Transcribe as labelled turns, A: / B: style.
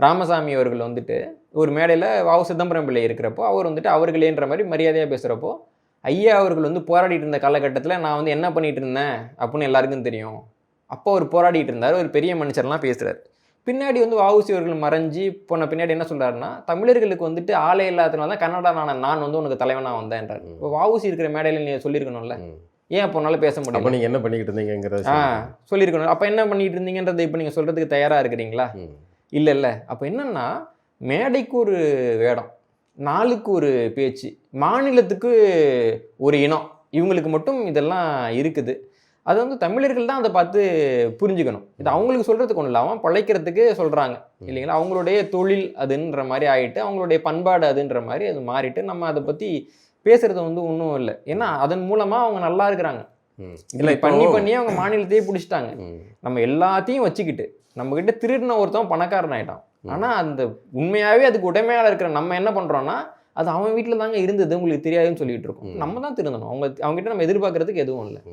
A: ராமசாமி அவர்கள் வந்துட்டு ஒரு மேடையில் வாவு சிதம்பரம் பிள்ளை இருக்கிறப்போ அவர் வந்துட்டு அவர்களேன்ற மாதிரி மரியாதையாக பேசுகிறப்போ ஐயா அவர்கள் வந்து போராடிட்டு இருந்த காலகட்டத்தில் நான் வந்து என்ன பண்ணிட்டு இருந்தேன்? அப்படின்னு எல்லாருக்கும் தெரியும். அப்போ அவர் போராடிட்டு இருந்தார். ஒரு பெரிய மனுஷர்லாம் பேசுகிறார் பின்னாடி வந்து வஉசி அவர்கள் மறைஞ்சு போன பின்னாடி என்ன சொல்றாருன்னா தமிழர்களுக்கு வந்துட்டு ஆளே இல்லாததுனால தான் கன்னடா நான் நான் வந்து உனக்கு தலைவனா வந்தேன்றார். இப்போ வஉசி இருக்கிற மேடையில் நீ சொல்லியிருக்கணும்ல. ஏன் அப்போனால பேச
B: அப்ப
A: முடியல
B: நீங்க என்ன பண்ணிக்கிட்டு இருந்தீங்கிறத
A: ஆ. சொல்லியிருக்கணும். அப்போ என்ன பண்ணிட்டு இருந்தீங்கன்றதை இப்போ நீங்கள் சொல்கிறதுக்கு தயாராக இருக்கிறீங்களா. இல்லை இல்லை அப்போ என்னன்னா மேடைக்கு ஒரு வேடம் நாளுக்கு ஒரு பேச்சு மாநிலத்துக்கு ஒரு இனம் இவங்களுக்கு மட்டும் இதெல்லாம் இருக்குது. அது வந்து தமிழர்கள் தான் அதை பார்த்து புரிஞ்சுக்கணும். இது அவங்களுக்கு சொல்கிறதுக்கு ஒன்றும் இல்லாமல் பழைக்கிறதுக்கு சொல்கிறாங்க இல்லைங்களா? அவங்களுடைய தொழில் அதுன்ற மாதிரி ஆயிட்டு அவங்களுடைய பண்பாடு அதுன்ற மாதிரி அது மாறிட்டு நம்ம அதை பற்றி பேசுறது வந்து ஒன்றும் இல்லை. ஏன்னா அதன் மூலமாக அவங்க நல்லா இருக்கிறாங்க. இல்லை பண்ணி பண்ணி அவங்க மாநிலத்தையே பிடிச்சிட்டாங்க. நம்ம எல்லாத்தையும் வச்சுக்கிட்டு நம்ம கிட்ட திருடின ஒருத்தன் பணக்காரன் ஆயிட்டான்
B: ம்.
A: ஆனா அந்த உண்மையாவே அதுக்கு உடைமையால இருக்கிற நம்ம என்ன பண்றோம்னா அது அவன் வீட்டில் தாங்க இருந்தது உங்களுக்கு தெரியாதுன்னு சொல்லிட்டு இருக்கோம். நம்ம தான் திருந்தணும் அவங்க அவங்க கிட்ட நம்ம எதிர்பார்க்கறதுக்கு எதுவும் இல்லை